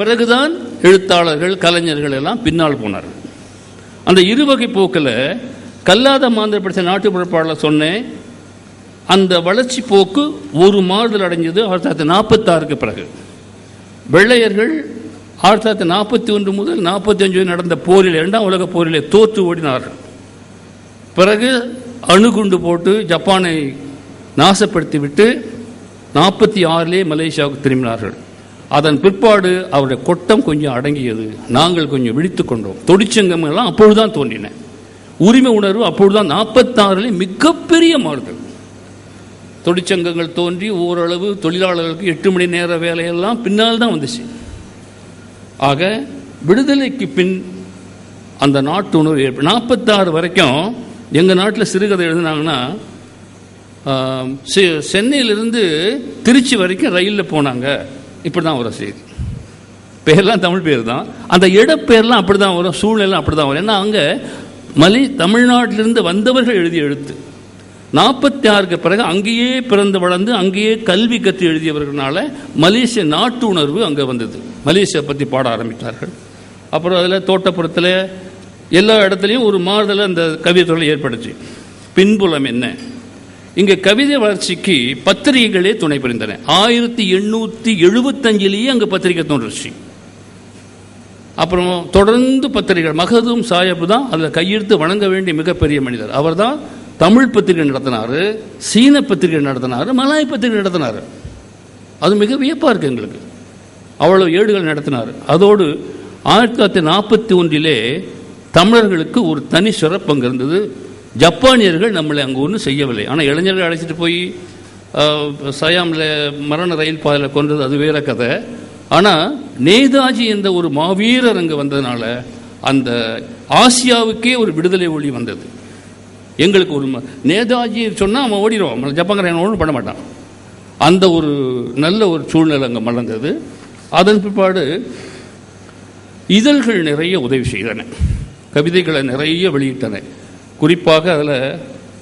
பிறகுதான் எழுத்தாளர்கள் கலைஞர்கள் எல்லாம் பின்னால் போனார்கள். அந்த இருவகை போக்கில் கல்லாத மாந்தர் படித்த நாட்டுப்புறப்பாடல சொன்னேன். அந்த வளர்ச்சி போக்கு ஒரு மாறுதல் அடைஞ்சது ஆயிரத்தி தொள்ளாயிரத்தி நாற்பத்தாறுக்கு பிறகு. வெள்ளையர்கள் ஆயிரத்தி தொள்ளாயிரத்தி நாற்பத்தி ஒன்று முதல் நாற்பத்தி அஞ்சு நடந்த போரில் இரண்டாம் உலக போரிலே தோற்று ஓடினார்கள். பிறகு அணுகுண்டு போட்டு ஜப்பானை நாசப்படுத்திவிட்டு நாற்பத்தி ஆறிலே மலேசியாவுக்கு திரும்பினார்கள். அதன் பிற்பாடு அவருடைய கொட்டம் கொஞ்சம் அடங்கியது. நாங்கள் கொஞ்சம் விழித்து கொண்டோம். தொழிற்சங்கம் எல்லாம் அப்பொழுதுதான் தோன்றின. உரிமை உணர்வு அப்பொழுதுதான் நாற்பத்தாறுல மிகப்பெரிய மாறுதல். தொழிற்சங்கங்கள் தோன்றி ஓரளவு தொழிலாளர்களுக்கு எட்டு மணி நேர வேலையெல்லாம் பின்னால் தான் வந்துச்சு. ஆக விடுதலைக்கு பின் அந்த நாட்டு உணர்வு ஏற்ப நாற்பத்தாறு வரைக்கும் எங்கள் நாட்டில் சிறுகதை எழுதினாங்கன்னா செ- சென்னையிலிருந்து திருச்சி வரைக்கும் ரயிலில் போனாங்க. இப்படி தான் வரும் செய்தி. பேர்லாம் தமிழ் பேர் தான் அந்த இடப்பெயர்லாம் அப்படி தான் வரும் சூழ்நிலை அப்படி தான் வரும். ஏன்னா அங்கே மலை தமிழ்நாட்டிலிருந்து வந்தவர்கள் எழுதிய எழுத்து. நாற்பத்தி ஆறுக்கு பிறகு அங்கேயே பிறந்து வளர்ந்து அங்கேயே கல்வி கற்று எழுதியவர்களால மலேசிய நாட்டு உணர்வு அங்கே வந்தது. மலேசியா பற்றி பாட ஆரம்பித்தார்கள். அப்புறம் அதில் தோட்டப்புறத்தில் எல்லா இடத்துலையும் ஒரு மாறுதலை அந்த கவிதைகளை ஏற்படுச்சு. பின்புலம் என்ன? இங்கே கவிதை வளர்ச்சிக்கு பத்திரிகைகளே துணை புரிந்தன. ஆயிரத்தி எண்ணூற்றி எழுபத்தஞ்சிலேயே அங்கே பத்திரிகை தோன்றுச்சு. அப்புறம் தொடர்ந்து பத்திரிகைகள் மகதும் சாயப்பு தான் அதில் கையெழுத்து வணங்க வேண்டிய மிகப்பெரிய மனிதர். அவர் தான் தமிழ் பத்திரிகை நடத்தினார் சீன பத்திரிகை நடத்தினார் மலாய் பத்திரிகை நடத்தினார். அது மிக வியப்பாக இருக்கு எங்களுக்கு. அவ்வளவு ஏடுகள் நடத்தினார். அதோடு ஆயிரத்தி தொள்ளாயிரத்தி நாற்பத்தி ஒன்றிலே தமிழர்களுக்கு ஒரு தனி சிறப்பு அங்கே இருந்தது ஜப்பானியர்கள் நம்மளை அங்கே ஒன்றும் செய்யவில்லை. ஆனால் இளைஞர்கள் அழைச்சிட்டு போய் சயாமில் மரண ரயில் பாதையில் கொண்டது அது வேற கதை. ஆனால் நேதாஜி என்ற ஒரு மாவீரர் அங்கே வந்ததுனால அந்த ஆசியாவுக்கே ஒரு விடுதலை ஒளி வந்தது. எங்களுக்கு ஒரு ம- நேதாஜி சொன்னால் அவன் ஓடிடுவான். ஜப்பான்காரன் ஒன்றும் பண்ண மாட்டான். அந்த ஒரு நல்ல ஒரு சூழ்நிலை அங்கே மலர்ந்தது. அதன் பிற்பாடு இதழ்கள் நிறைய உதவி செய்தன. கவிதைகளை நிறைய வெளியிட்டன. குறிப்பாக அதில்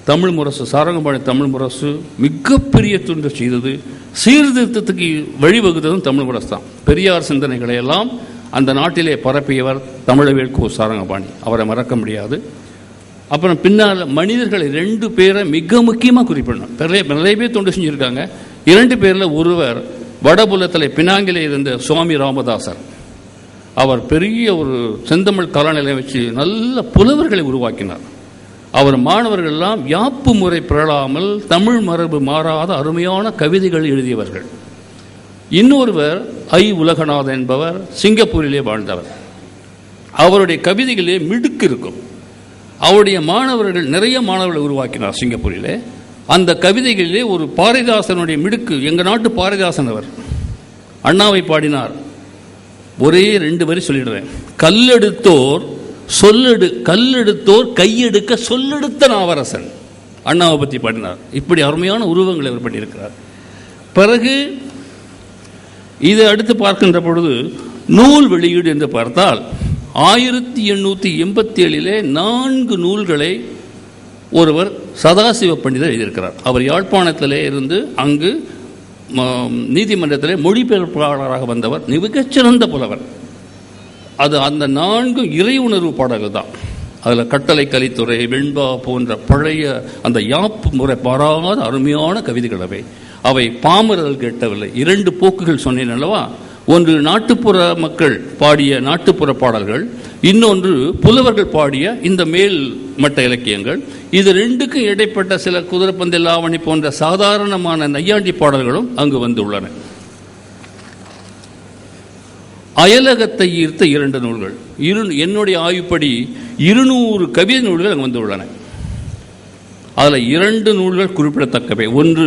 தமிழ் முரசு சாரங்கபாணி தமிழ் முரசு மிகப்பெரிய துண்டு செய்தது சீர்திருத்தத்துக்கு வழிவகுத்ததும் தமிழ் முரசு தான். பெரியார் சிந்தனைகளை எல்லாம் அந்த நாட்டிலே பரப்பியவர் தமிழவேல் கோ சாரங்கபாணி அவரை மறக்க முடியாது. அப்புறம் பின்னால் மனிதர்களை ரெண்டு பேரை மிக முக்கியமாக குறிப்பிடணும். நிறைய நிறைய பேர் தொண்டு செஞ்சுருக்காங்க. இரண்டு பேரில் ஒருவர் வடபுலத்தில் பினாங்கிலே இருந்த சுவாமி ராமதாசர். அவர் பெரிய ஒரு செந்தமிழ் கலாநிலையம் வச்சு நல்ல புலவர்களை உருவாக்கினார். அவர் மாணவர்கள் எல்லாம் யாப்பு முறை பிறழாமல் தமிழ் மரபு மாறாத அருமையான கவிதைகள் எழுதியவர்கள். இன்னொருவர் ஐ. உலகநாதன் என்பவர் சிங்கப்பூரிலே வாழ்ந்தவர். அவருடைய கவிதைகளிலே மிடுக்கு இருக்கும். அவருடைய மாணவர்கள் நிறைய மாணவர்களை உருவாக்கினார் சிங்கப்பூரிலே. அந்த கவிதைகளிலே ஒரு பாரதிதாசனுடைய மிடுக்கு எங்கள் நாட்டு பாரதிதாசன் அவர். அண்ணாவை பாடினார். ஒரே ரெண்டு வரி சொல்லிடுறேன் கல்லெடுத்தோர் சொல்லெடு கல்லெடுத்தோர் கையெடுக்க சொல்லெடுத்த நாவரசன். அண்ணாவை பற்றி பாடினார். இப்படி அருமையான உருவங்களை அவர் பண்ணியிருக்கிறார். பிறகு இதை அடுத்து பார்க்கின்ற பொழுது நூல் வெளியீடு என்று பார்த்தால் ஆயிரத்தி எண்ணூற்றி எண்பத்தி ஏழிலே நான்கு நூல்களை ஒருவர் சதாசிவ பண்டிதர் எழுதியிருக்கிறார். அவர் யாழ்ப்பாணத்திலே இருந்து அங்கு ம, நீதிமன்றத்திலே மொழிபெயர்ப்பாளராக வந்தவர் மிகச்சிறந்த புலவர். அது அந்த நான்கு இறை உணர்வு பாடல்கள் தான். அதில் கட்டளை கலித்துறை வெண்பா போன்ற பழைய அந்த யாப்பு முறை பாராத அருமையான கவிதைகள் அவை. அவை பாமரர்கள் கேட்டவில்லை. இரண்டு போக்குகள் சொன்னேன் அல்லவா? ஒன்று நாட்டுப்புற மக்கள் பாடிய நாட்டுப்புற பாடல்கள் இன்னொன்று புலவர்கள் பாடிய இந்த மேல் மட்ட இலக்கியங்கள். இது ரெண்டுக்கும் இடைப்பட்ட சில குதிரைப்பந்து லாவணி போன்ற சாதாரணமான நையாண்டி பாடல்களும் அங்கு வந்துள்ளன. அயலகத்தை ஈர்த்த இரண்டு நூல்கள். இரு என்னுடைய ஆய்வுப்படி இருநூறு கவிதை நூல்கள் அங்கு வந்துள்ளன அதில் இரண்டு நூல்கள் குறிப்பிடத்தக்கவை. ஒன்று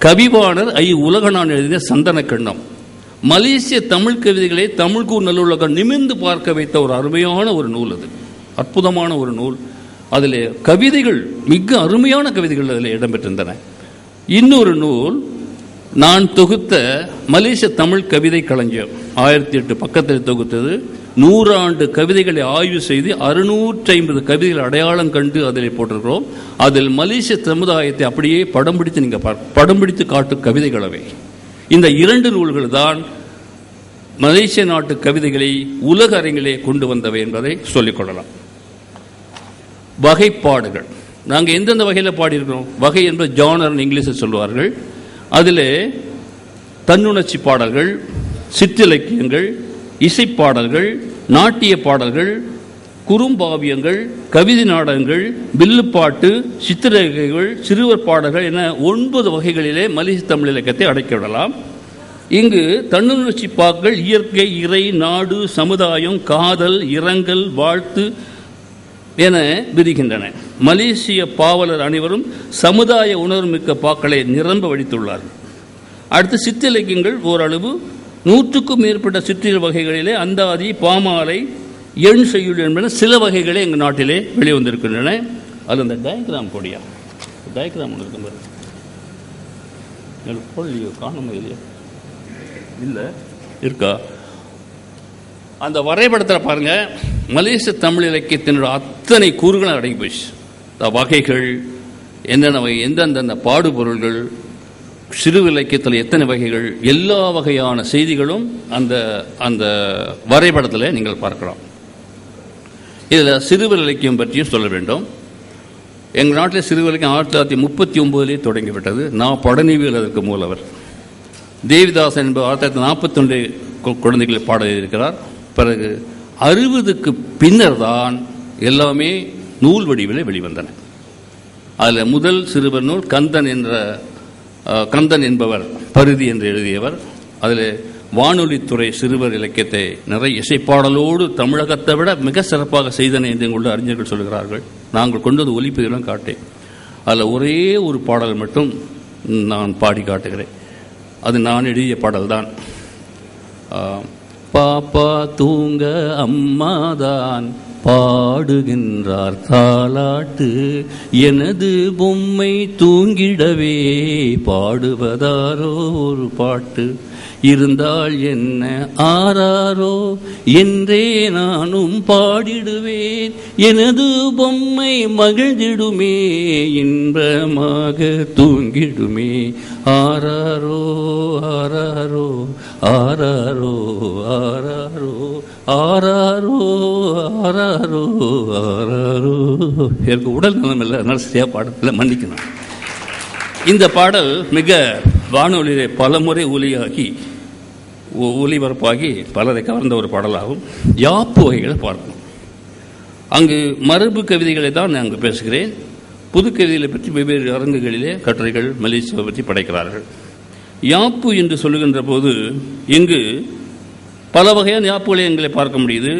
கவிவாணர் ஐ உலகனான் எழுதிய சந்தன கண்ணம். மலேசிய தமிழ் கவிதைகளை தமிழ்கூர் நல்லுலகம் நிமிர்ந்து பார்க்க வைத்த ஒரு அருமையான ஒரு நூல் அது. அற்புதமான ஒரு நூல். அதில் கவிதைகள் மிக அருமையான கவிதைகள் அதில் இடம்பெற்றிருந்தன. இன்னொரு நூல் நான் தொகுத்த மலேசிய தமிழ் கவிதை கலைஞர் ஆயிரத்தி எட்டு பக்கத்தில் தொகுத்தது. நூறாண்டு கவிதைகளை ஆய்வு செய்து அறுநூற்றி ஐம்பது கவிதைகள் அடையாளம் கண்டு அதில் போட்டிருக்கிறோம். அதில் மலேசிய சமுதாயத்தை அப்படியே படம் பிடித்து நீங்கள் படம் பிடித்து காட்டும் கவிதைகளவை இந்த இரண்டு நூல்கள் தான் மலேசிய நாட்டு கவிதைகளை உலக அரங்கிலே கொண்டு வந்தவை என்பதை சொல்லிக்கொள்ளலாம் வகைப்பாடுகள். நாங்கள் எந்தெந்த வகையில் பாடியிருக்கிறோம்? வகை என்பது ஜானர் இங்கிலீஷில் சொல்லுவார்கள். அதில் தன்னுணர்ச்சி பாடல்கள் சிற்றிலக்கியங்கள் இசைப்பாடல்கள் நாட்டிய பாடல்கள் குறும்பாவியங்கள் கவிதை நாடகங்கள் வில்லுப்பாட்டு சித்திரகைகள் சிறுவர் பாடல்கள் என ஒன்பது வகைகளிலே மலேசிய தமிழ் இலக்கியத்தை அடக்கிவிடலாம் இங்கு தன்னுணர்ச்சி பாக்கள் இயற்கை இறை நாடு சமுதாயம் காதல் இரங்கல் வாழ்த்து என விரிகின்றன மலேசிய பாவலர் அனைவரும் சமுதாய உணர்வுமிக்க பாக்களை நிரம்ப வடித்துள்ளார்கள் அடுத்து சிற்றிலக்கியங்கள் ஓரளவு நூற்றுக்கும் மேற்பட்ட சிற்றில் வகைகளிலே அந்தாதி பாமாலை எண் செய்யுள் என்பன சில வகைகளே எங்கள் நாட்டிலே வெளிவந்திருக்கின்றன. அது அந்த டயக்ராம் கொடியா? டயக்ராம் ஒன்று இருக்கும் பாரு. எனக்கு காணுமா இல்லையா? இல்லை. இருக்கா? அந்த வரைபடத்தில் பாருங்க மலேசிய தமிழ் இலக்கியத்தினோட அத்தனை கூறுகளும் அடங்கி போச்சு இந்த வகைகள் என்னென்ன வகை எந்தெந்த பாடுபொருள்கள் சிறு இலக்கியத்தில் எத்தனை வகைகள் எல்லா வகையான செய்திகளும் அந்த அந்த வரைபடத்தில் நீங்கள் பார்க்கலாம். இதில் சிறுவர் இலக்கியம் பற்றியும் சொல்ல வேண்டும். எங்கள் நாட்டில் சிறுவர் இலக்கியம் ஆயிரத்தி தொள்ளாயிரத்தி முப்பத்தி ஒம்போதிலே தொடங்கிவிட்டது. நான் படனிவியல் அதற்கு மூலவர். தேவிதாசன் என்பவர் ஆயிரத்தி தொள்ளாயிரத்தி நாற்பத்தொன்று குழந்தைகளை பாட இருக்கிறார் பிறகு அறுபதுக்கு பின்னர் தான் எல்லாமே நூல் வடிவில் வெளிவந்தன. அதில் முதல் சிறுவர் நூல் கந்தன் என்ற கந்தன் என்பவர் பருதி என்று எழுதியவர். அதில் வானொலித்துறை சிறுவர் இலக்கியத்தை நிறைய இசைப்பாடலோடு தமிழகத்தை விட மிக சிறப்பாக செய்தன என்று எங்களுடைய அறிஞர்கள் சொல்கிறார்கள். நாங்கள் கொண்டு வந்து ஒலிப்பதிலும் காட்டேன். அதில் ஒரே ஒரு பாடல் மட்டும் நான் பாடி காட்டுகிறேன். அது நான் எழுதிய பாடல்தான். பாப்பா தூங்க அம்மாதான். பாடுகின்றார் தாலாட்டு. எனது பொம்மை தூங்கிடவே பாடுவதாரோ ஒரு பாட்டு. இருந்தால் என்ன ஆராரோ என்றே நானும் பாடிடுவேன். எனது பொம்மை மகிழ்ந்திடுமே இன்பமாக தூங்கிடுமே. ஆராரோ ஆராரோ ஆராரோ ஆராரோ ஆறாரோ ஆறாரோ ஆறாரோ எனக்கு உடல் நலம் இல்லை அதனால சரியா பாடத்தில் மன்னிக்கணும். இந்த பாடல் மிக வானொலியிலே பலமுறை ஒலியாகி ஒலிபரப்பாகி பலரை கவர்ந்த ஒரு பாடலாகும். யாப்பு வகைகளை பார்க்கணும் அங்கு மரபு கவிதைகளை தான் நான் அங்கு பேசுகிறேன். புது கவிதைகளை பற்றி வெவ்வேறு அரங்குகளிலே கட்டுரைகள் மலேசியாவை பற்றி படைக்கிறார்கள். யாப்பு என்று சொல்லுகின்ற போது இங்கு பல வகையான யாப்புகளை எங்களை பார்க்க முடியுது.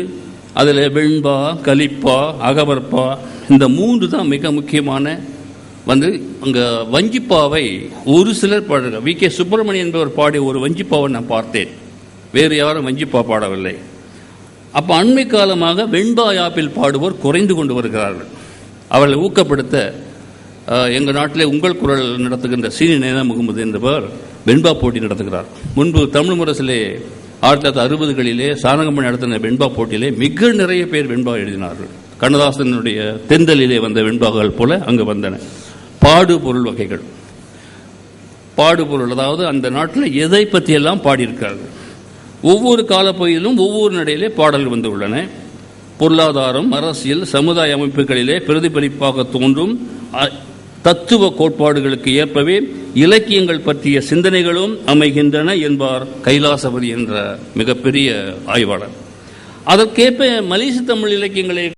அதில் வெண்பா கலிப்பா அகவற்பா இந்த மூன்று தான் மிக முக்கியமான வந்து அங்கே வஞ்சிப்பாவை ஒரு சிலர் பாடுறாங்க வி. கே. சுப்பிரமணியன் என்பவர் பாடிய ஒரு வஞ்சிப்பாவை நான் பார்த்தேன். வேறு யாரும் வஞ்சிப்பா பாடவில்லை. அப்போ அண்மை காலமாக வெண்பா யாப்பில் பாடுவோர் குறைந்து கொண்டு வருகிறார்கள். அவர்களை ஊக்கப்படுத்த எங்கள் நாட்டிலே உங்கள் குரல் நடத்துகின்ற சீனி நேனா முகமது என்பவர் வெண்பா போட்டி நடத்துகிறார். முன்பு தமிழ் முரசிலே ஆயிரத்தி தொள்ளாயிரத்தி அறுபதுகளிலே சாரங்கம்மன் நடத்தின வெண்பா போட்டியிலே மிக நிறைய பேர் வெண்பா எழுதினார்கள். கண்ணதாசனுடைய தெந்தலிலே வந்த வெண்பாக்கள் போல அங்கு வந்தன. பாடு பொருள் வகைகள். பாடுபொருள் அதாவது அந்த நாட்டில் எதை பற்றியெல்லாம் பாடியிருக்கிறார்கள். ஒவ்வொரு காலப்பகுதியிலும் ஒவ்வொரு நடையிலே பாடல்கள் வந்துள்ளன பொருளாதாரம் அரசியல் சமுதாய அமைப்புகளிலே பிரதிபலிப்பாக தோன்றும் தத்துவ கோட்பாடுகளுக்கு ஏற்பவே இலக்கியங்கள் பற்றிய சிந்தனைகளும் அமைகின்றன என்பார் கைலாசபதி என்ற மிகப்பெரிய ஆய்வாளர். அதற்கேற்ப மலேசிய தமிழ் இலக்கியங்களை